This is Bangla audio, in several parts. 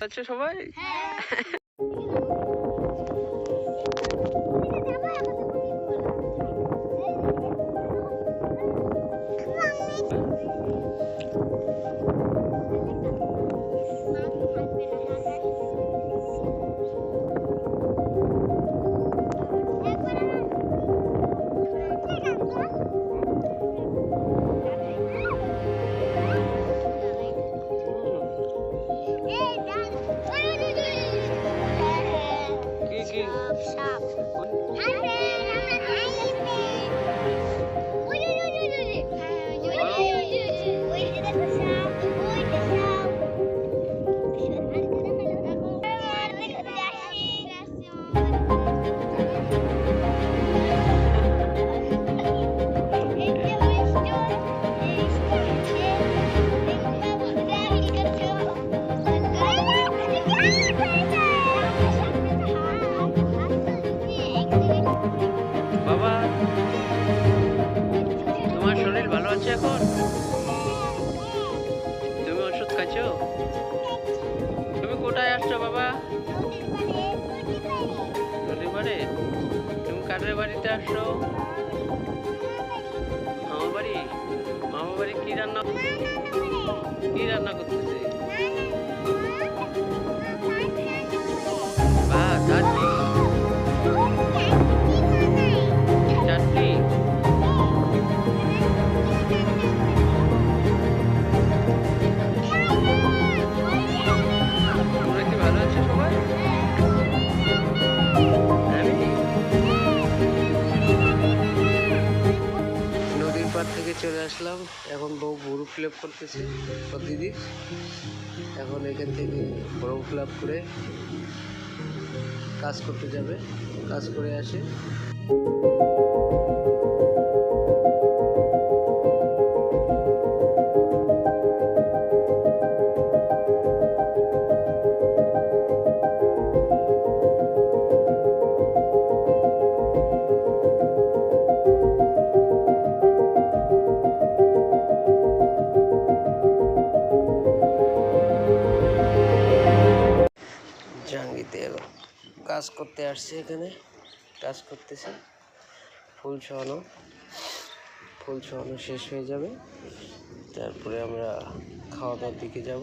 আচ্ছা সবাই? কারের বাড়িতে আসো। মামা বাড়ি মামা বাড়ি কি রান্না? কি রান্না করতেছে? চলে আসলাম। এখন বউ বড় ফিল আপ করতেছে। প্রতিদিন এখন এখান থেকে বড় ফিল করে কাজ করতে যাবে। কাজ করে আসে। জাঙ্গিতে এলো। কাজ করতে আসছে এখানে। কাজ করতেছে। ফুল ছড়ানো। ফুল ছড়ানো শেষ হয়ে যাবে। তারপরে আমরা খাওয়া দাওয়ার দিকে যাব।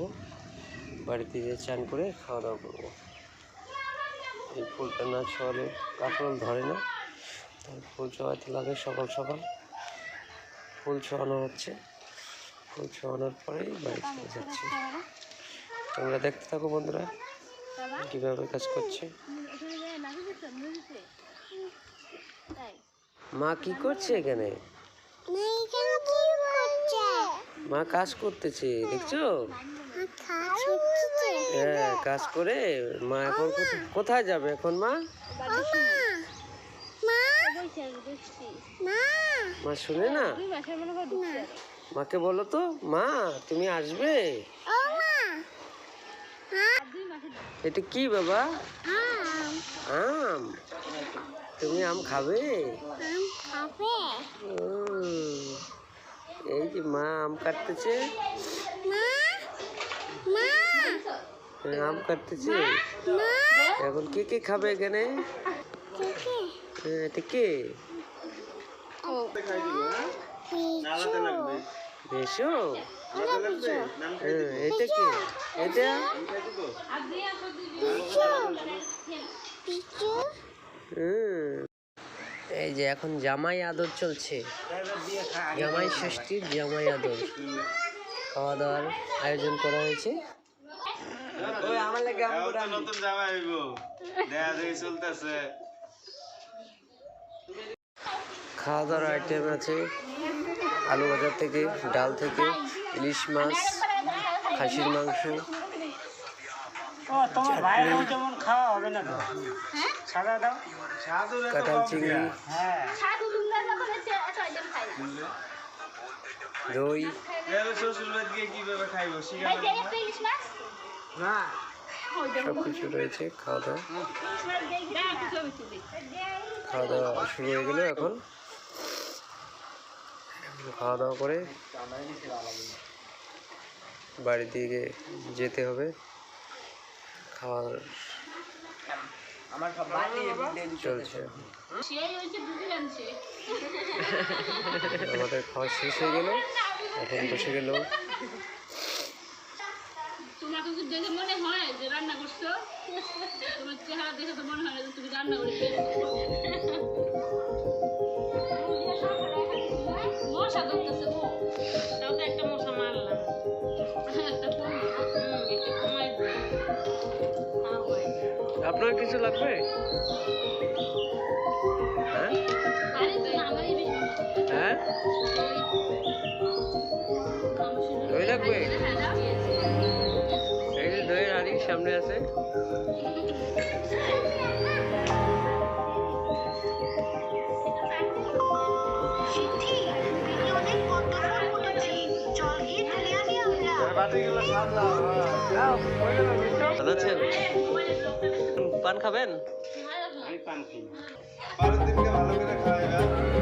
বাড়িতে গিয়ে চান করে খাওয়া দাওয়া করব। এই ফুলটা না ছড়ালে কাপড় ধরে না। তাই ফুল ছড়াতে লাগে সকাল সকাল। ফুল ছড়ানো হচ্ছে। ফুল ছড়ানোর পরেই বাড়ি চলে যাচ্ছে। তোমরা দেখতে থাকো বন্ধুরা। কীভাবে কাজ করছে? মা কি করছে এখানে? মা কাজ করতেছে দেখছ? হ্যাঁ কাজ করে। মা এখন কোথায় যাবে এখন মা? মা শুনে না? মাকে বলো তো মা তুমি আসবে? এটা কি বাবা? আম। তুমি আম খাবে? এই যে মা আম কাটতেছে। হ্যাঁ, আম কাটতেছে। এখন কে কে খাবে এখানে? হ্যাঁ, এটা কে? হ্যাঁ, এটা কি? এটা? এই যে এখন জামাই আদর চলছে। জামাই ষষ্ঠীর জামাই আদর। খাওয়া দাওয়ার আয়োজন করা হয়েছে। নতুন জামা আইব দেখা দেখি চলতেছে। খাওয়া দাওয়ার আইটেম আছে। আলু ভাজা থেকে ডাল থেকে ইলিশ মাছ খাসির মাংস। কাঁঠাল চিংড়ি। দই। সব কিছু রয়েছে খাওয়া দাওয়া। খাওয়া দাওয়া শুরু হয়ে গেল এখন। খাওয়া দাওয়া করে বাড়ির দিকে যেতে হবে। খাওয়ার চলছে। আমাদের খাওয়া শেষ হয়ে গেল। এখন বসে গেল। তোমাকে যদি দেখে মনে হয় যে রান্না করছ তোমার চেহারা দেখে তো মনে হয় না তুমি রান্না করে মশা ধরতেছে তাও তো একটা মশা মারলাম। একটা কমাই হয় আপনার কিছু লাগবে? হ্যাঁ? হ্যাঁ? দই লাগবে। এই যে দইয়ের হাড়ি সামনে আছে। আছেন পান খাবেন ভালো করে খাওয়াইবা।